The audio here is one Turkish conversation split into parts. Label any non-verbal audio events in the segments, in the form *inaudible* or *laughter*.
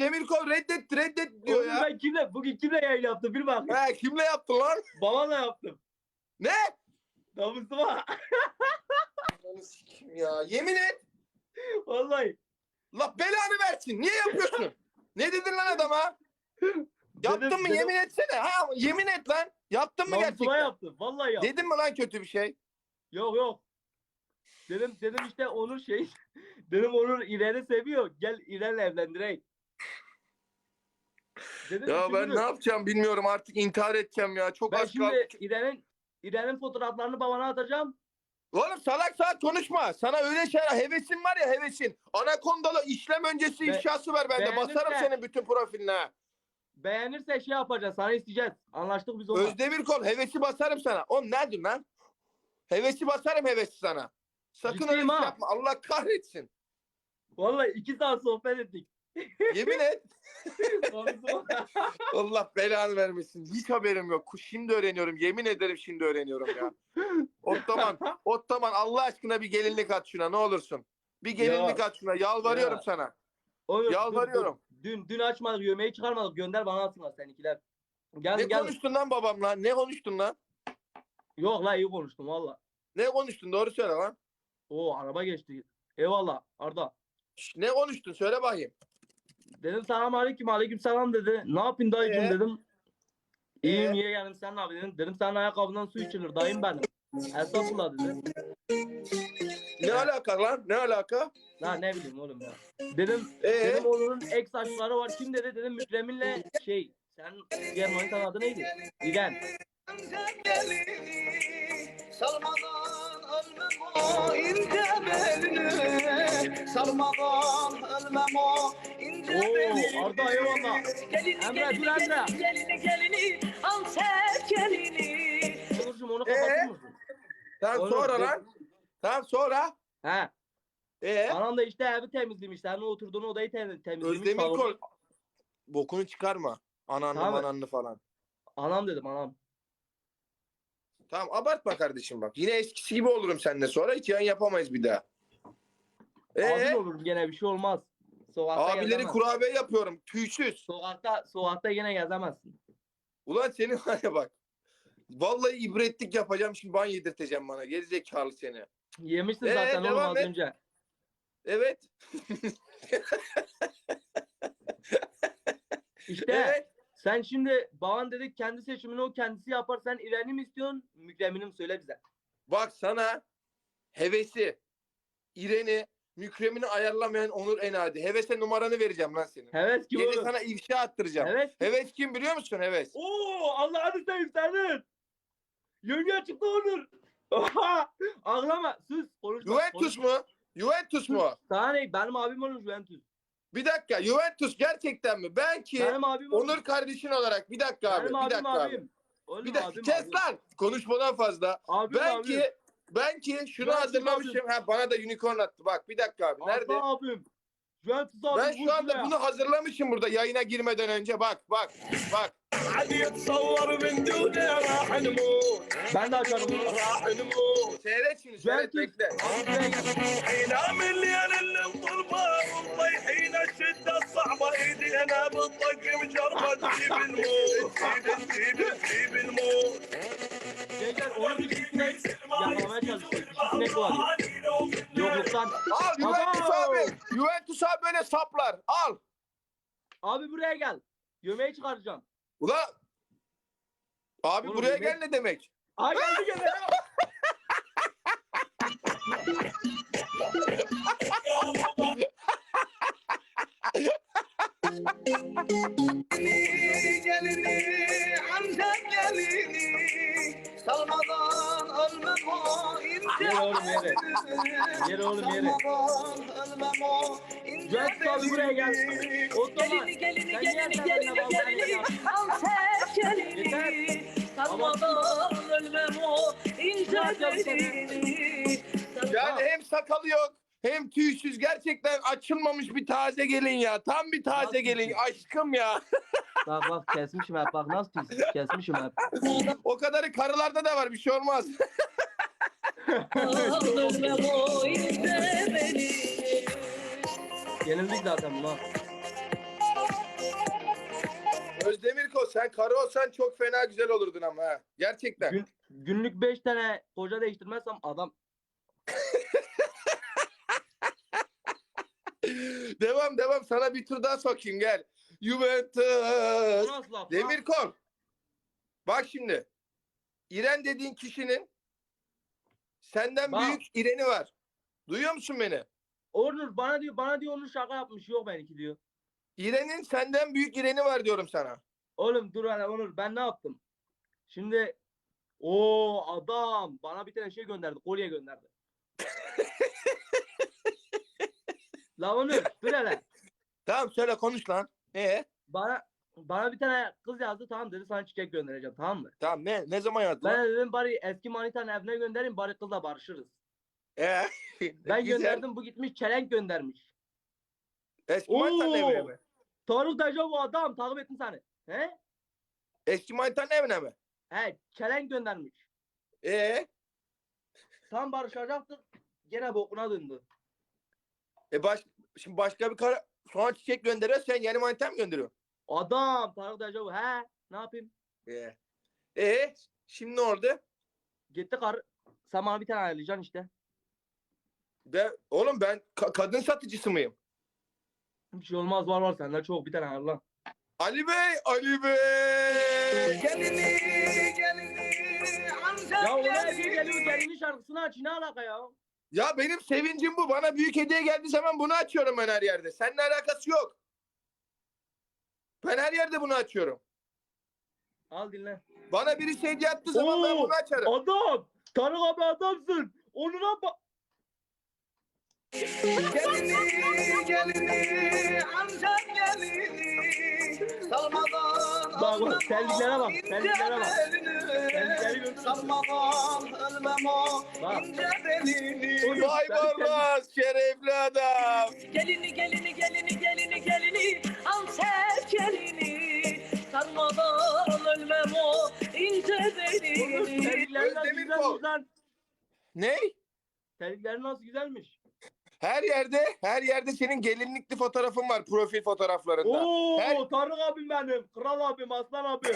Özdemir Kol reddet reddet diyor Oğlum ya. ben kimle, bugün kimle yayın yaptım bir bak. He kimle yaptın lan? Babamla yaptım. Ne? Namusuma. Ananı sikeyim ya. Yemin et. Vallahi. La belanı versin. Niye yapıyorsun? ne dedin lan adama? Yaptın Dedim- mı dedim- yemin etsene. Ha yemin et lan. Yaptın mı Namusuma gerçekten? yaptım. Vallahi yaptım. Dedin mi lan kötü bir şey? Yok yok. Dedim dedim işte Onur şey. *laughs* dedim Onur İrem'i seviyor. Gel İrem'le evlendireyim. Dedim Ya ben ne yapacağım bilmiyorum artık intihar edeceğim ya. Çok Ben az kaldı. şimdi İrem'in İrem'in fotoğraflarını babana atacağım. Oğlum salak salak konuşma. Sana öyle şeyler hevesin var ya hevesin. Anakondalı işlem öncesi Be- ifşası ver bende. Basarım senin bütün profiline. Beğenirse şey yapacağız. Sana isteyeceğiz. Anlaştık biz onunla. Özdemir kol hevesi basarım sana. Oğlum ne diyorsun lan? Hevesi basarım hevesi sana. Sakın öyle Ciddiyim bir şey ha. yapma. Allah kahretsin. Vallahi iki saat sohbet ettik. Yemin et. *laughs* *laughs* *laughs* Allah belanı vermesin. Hiç haberim yok. Şimdi öğreniyorum. Yemin ederim şimdi öğreniyorum ya. Ottoman, *laughs* Ottoman Allah aşkına bir gelinlik at şuna ne olursun. Bir gelinlik Ya. at şuna. Yalvarıyorum Ya. sana. Onur, Yalvarıyorum. Dün, dün, dün açmadık. Yemeği çıkarmadık. Gönder bana atsınlar seninkiler. Gel Ne gel. konuştun lan babamla? Ne konuştun lan? Yok la iyi konuştum valla. Ne konuştun? Doğru söyle lan. Oo araba geçti. Eyvallah Arda. Şş, ne konuştun? Söyle bakayım. Dedim selam aleyküm aleyküm selam dedi. Ne yapayım dayıcım Ee? dedim. İyiyim Ee? niye geldin sen ne yapıyorsun? Dedim senin ayakkabından su içilir dayım benim. Estağfurullah dedi. Ne alaka lan? Ne alaka? La ne bileyim oğlum ya. Dedim Ee? dedim onun ek saçları var kim dedi dedim Mükremin'le şey sen diğer manitanın adı neydi? İrem. Salmadan ölmem o ince belini Salmadan ölmem o Oo, Arda, eyvallah. Gelini Emre, gelini dur Emre. gelini gelini al sen gelini Onurcuğum onu Ee? kapatır mısın? Oğlum, sonra lan. Tamam sonra. He. Ee? Anam da işte evi temizlemiş. Senin oturduğun odayı tem- temizlemiş. Özdemir salonu. kol. Bokunu çıkarma. Ananlı Tamam. mananlı falan. Anam dedim anam. Tamam abartma kardeşim bak. Yine eskisi gibi olurum seninle sonra. Hiç yayın yapamayız bir daha. Ee? Abin olurum gene bir şey olmaz. Sokakta Abileri gezemezsin. kurabiye yapıyorum. Tüysüz. Sokakta, sokakta yine gezemezsin. Ulan seni var ya bak. Vallahi ibretlik yapacağım şimdi ban yedirteceğim bana. Gerizekalı seni. Yemişsin Ee, zaten oğlum devam az et. önce. Evet. *laughs* İşte Evet. sen şimdi baban dedik kendi seçimini o kendisi yapar. Sen İrem'i mi istiyorsun? Mükremini mi söyle bize. Bak sana hevesi, İreni, mükremini ayarlamayan Onur Enadi. Hevese numaranı vereceğim lan senin. Heves kim Gece oğlum? sana ifşa attıracağım. Heves. Heves kim biliyor musun Heves? Oo Allah'ını seveyim senin. Yenge çıktı Onur. Oha! Ağlama. Sus. Konuşma. Juventus konuşma. mu? Juventus mu? Sana ne? Benim abim olur Juventus. Bir dakika Juventus gerçekten mi? Ben ki Benim abim olur. Onur kardeşin olarak bir dakika abi. Benim Bir abim dakika abi. abim. Oğlum, Bir dakika abim, kes abim. lan. Konuşmadan fazla. Abim, Ben abim. ki ben ki şunu Juventus hazırlamışım. Ha, bana da unicorn attı. Bak bir dakika abi. Nerede? Arda abim. Juventus abim. Ben şu anda ya. bunu hazırlamışım burada yayına girmeden önce. Bak bak bak. Ben de açarım. Seyret şimdi. Seyret bekle. Gel gel onu yakalamaya çalışıyor. İkisine kovalıyor. Yokluktan. Al Juventus Abo! abi. Juventus abi böyle saplar. Al. Abi buraya gel. Gömeği çıkaracağım. Ula. Abi Oğlum, buraya gel ne demek? Ay geldi gene. gelini Yere oğlum, yere. Yere oğlum, yere. Juventus abi buraya gel. Otoman. Gelini gelini gelini gelini gelini al gelini salmadan ölmem o ince belini. Yani hem sakalı yok hem tüysüz gerçekten açılmamış bir taze gelin ya. Tam bir taze Nasıl gelin aşkım ya. *laughs* Bak bak kesmişim hep bak nasıl tüysüz kesmişim hep. o kadarı karılarda da var bir şey olmaz. *laughs* Ölmem o ince belini. Yenildik zaten buna. Özdemir Kol sen karı olsan çok fena güzel olurdun ama ha. Gerçekten. Gün, günlük 5 tane koca değiştirmezsem adam *laughs* devam devam sana bir tur daha sokayım gel. Juventus. Demir Kol. Bak şimdi. İren dediğin kişinin senden Bak. büyük İren'i var. Duyuyor musun beni? Onur bana diyor bana diyor Onur şaka yapmış yok benimki diyor. İren'in senden büyük İren'i var diyorum sana. Oğlum dur hele Onur ben ne yaptım? Şimdi o adam bana bir tane şey gönderdi kolye gönderdi. *laughs* La Onur dur hele. Tamam söyle konuş lan. Ee? Bana bana bir tane kız yazdı tamam dedi sana çiçek göndereceğim tamam mı? Tamam ne? Ne zaman yazdın? Ben lan? dedim bari eski manitanın evine göndereyim bari kızla barışırız. Ee? *laughs* Ben Güzel. gönderdim bu gitmiş çelenk göndermiş. Eski manitanın evine mi? Tarık Deja bu adam takip ettim seni. He? Eski manitanın evine mi? He çelenk göndermiş. Ee? Tam barışacaktık gene bokuna döndü. E baş, şimdi başka bir kara sonra çiçek gönderiyor sen yeni manita mı gönderiyorsun? Adam Tarık Deja bu he ne yapayım? Ee? Ee? Şimdi oldu? Gitti karı. Sen bana bir tane ayarlayacaksın işte. De, oğlum ben ka- kadın satıcısı mıyım? Bir şey olmaz var var sende çok bir tane ayarla. Ali Bey, Ali Bey. Gelini gelini amca Ya oraya bir gelini. geliyor gelinin şarkısını aç ne alaka ya? Ya benim sevincim bu. Bana büyük hediye geldiği zaman bunu açıyorum ben her yerde. Seninle alakası yok. Ben her yerde bunu açıyorum. Al dinle. Bana birisi hediye attığı zaman ben Oo, bunu açarım. Adam! Tarık abi adamsın. Onur'a bak. Gelini gelini amca gelini. Salmadan Bak, bak, terliklere bak, terliklere bak. Terlikleri gördün mü? Salmadan ölmem o Bak. ince belini. Oğlum, Vay sen- sen- Barlas, şerefli adam. Gelini gelini gelini gelini gelini al sev gelini sarmadan ölmem o ince belini. terlikleri nasıl Özdemir güzelmiş Kol. lan. Ne? Terlikleri nasıl güzelmiş. Her yerde, her yerde senin gelinlikli fotoğrafın var profil fotoğraflarında. Oo Her- Tarık abim benim. Kral abim, aslan abim.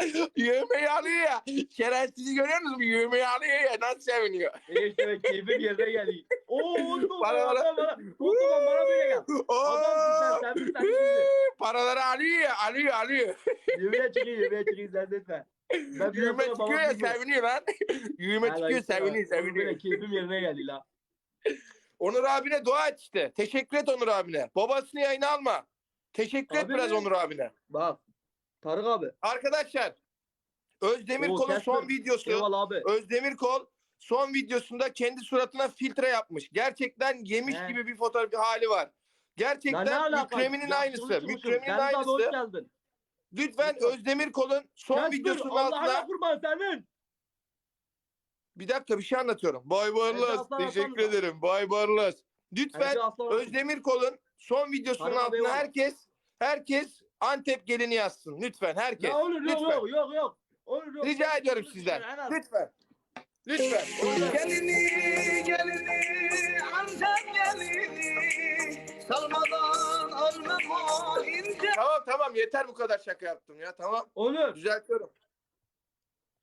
*laughs* Yövmeyi alıyor ya. Şerefsizi görüyor musun? Yövmeyi alıyor ya. Nasıl seviniyor? e işte keyfim yerine geliyor. Oo Osman Bana- bana bana. Osman bana böyle gel. Adamsın sen, sen bir Paraları alıyor. Alıyor alıyor. Çıkıyor, yemeğe çıkıyor lütfen. Ben sonra çıkıyor ya seviniyor lan. *laughs* Hala çıkıyor seviniyor seviniyor. keyfim yerine geldi la. Onur abine dua et işte. Teşekkür et Onur abine. Babasını yayına alma. Teşekkür et Abi biraz mi? Onur abine. Bak. Tarık abi. Arkadaşlar Özdemir Kol'un son videosu. Eyvallah abi. Özdemir Kol son videosunda kendi suratına filtre yapmış. Gerçekten yemiş He. gibi bir fotoğraf bir hali var. Gerçekten? Mükreminin aynısı. Mükreminin aynısı. Lütfen Lütfen. Özdemir Kol'un son Casper, videosunun altına kurban senin. bir dakika bir şey anlatıyorum. Bay Barlas aslan teşekkür ederim. Bay Barlas. Lütfen Hadi aslan. Özdemir Kol'un son videosunun abi, altına herkes herkes Antep gelini yazsın. Lütfen herkes. Ya olur yok Lütfen. yok yok yok. Olur yok. Rica ediyorum sizden. en az. Lütfen. Lütfen. Gelini gelini amca gelini. Salmadan o ince Tamam tamam yeter bu kadar şaka yaptım ya. Tamam. Onur. Düzeltiyorum.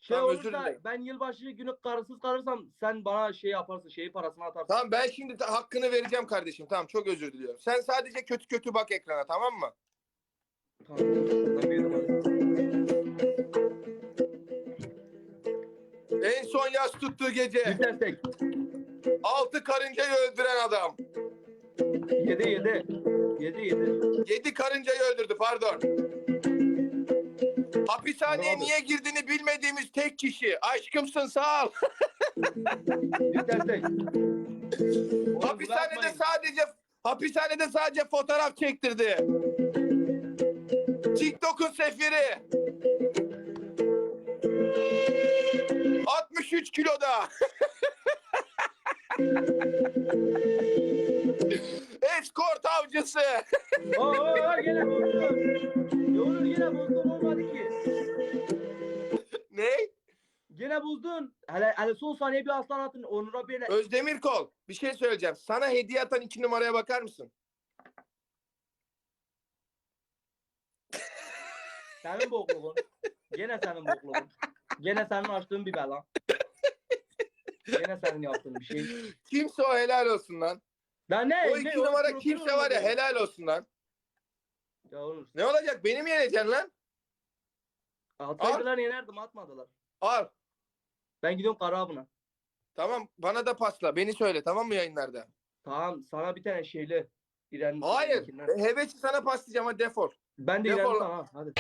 Şey Tamam, özür olursa dilerim. ben yılbaşı günü karısız kalırsam sen bana şey yaparsın şeyi parasını atarsın. Tamam ben şimdi de hakkını vereceğim kardeşim. Tamam çok özür diliyorum. Sen sadece kötü kötü bak ekrana tamam mı? Tamam. Ben son yaz tuttuğu gece destek. altı karıncayı öldüren adam. Yedi yedi. Yedi yedi. Yedi karıncayı öldürdü pardon. Hapishaneye Abi. niye girdiğini bilmediğimiz tek kişi. Aşkımsın sağ ol. *laughs* Hapishanede sadece hapishanede sadece fotoğraf çektirdi. TikTok'un sefiri. 63 kiloda. *laughs* Eskort avcısı. Oo, oo, gene bozdun. Ya Onur yine bozdun olmadı ki. Ne? Gene bozdun. Hele, hele son saniye bir aslan atın. Onur'a bir Özdemir Kol. Bir şey söyleyeceğim. Sana hediye atan iki numaraya bakar mısın? Senin bokluğun. Gene senin bokluğun. Gene senin açtığın bir bela. Gene senin yaptığın bir şey. *laughs* Kimse o helal olsun lan. Ben ne? O ne- iki numara kurutur kimse onu var ya helal olsun lan. Ya oğlum. Ne olacak? Beni mi yeneceksin lan? Atsaydılar yenerdim atmadılar. Al. Ben gidiyorum Karaabun'a. Tamam bana da pasla. Beni söyle tamam mı yayınlarda? Tamam sana bir tane şeyli. İren, Hayır. Hevesi sana paslayacağım hadi defol. Ben de Defol lan. sana. Hadi.